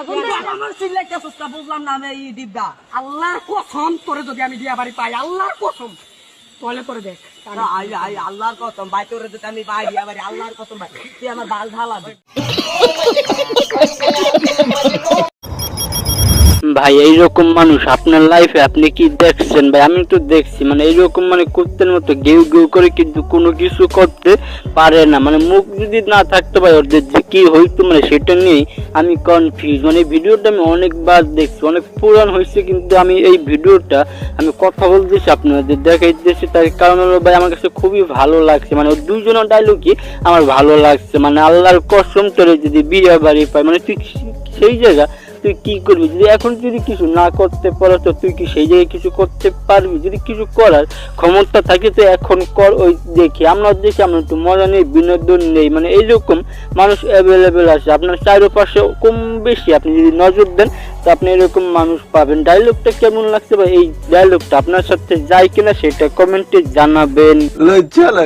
আমার সিলেক্ট বুঝলাম না আমি এই আল্লাহর কসম তোরে যদি আমি বাড়ি পাই আল্লাহর কসম। তোলে করে দেখ আই আই আল্লাহর কসম। ভাই তোরে যদি আমি ভাই দিয়া বাড়ি আল্লাহর কসম ভাই। তুই আমার বাল ঢালাবি ভাই, এইরকম মানুষ, আপনার লাইফে আপনি কি দেখছেন? ভাই, আমি তো দেখছি মানে এইরকম মানে কুত্তের মতো গেউ গেউ করে কিন্তু কোনো কিছু করতে পারে না। মানে মুখ যদি না থাকতে পারে ওদের যে কি হইতো মানে সেটা নিয়েই আমি কনফিউজ মানে এই ভিডিওটা আমি অনেকবার দেখছি, অনেক পুরান হয়েছে, কিন্তু আমি এই ভিডিওটা আমি কথা বলতেছি আপনাদের, দেখাইতেছি তার কারণ হলো ভাই, আমার কাছে খুবই ভালো লাগছে। মানে ওই দুইজনের ডায়লগই আমার ভালো লাগছে। মানে আল্লাহর কসম তোরে যদি বিয়ে বাড়ি পায় মানে তুই সেই জায়গা তুই কি করবি? যদি এখন যদি কিছু না করতে পারো, তো তুই কি সেই জায়গায় কিছু করতে পারবি? যদি কিছু করার ক্ষমতা থাকে, তো এখন কর ওই দেখি। আমরা দেখি, আমরা একটু মজা নেই, বিনোদন নেই। মানে এইরকম মানুষ অ্যাভেলেবেল আছে। আপনার চারপাশে কম বেশি। আপনি যদি নজর দেন, তো আপনি এরকম মানুষ পাবেন। ডায়লগটা কেমন লাগছে বা এই ডায়লগটা আপনার সাথে যায় কিনা, সেটা কমেন্টে জানাবেন।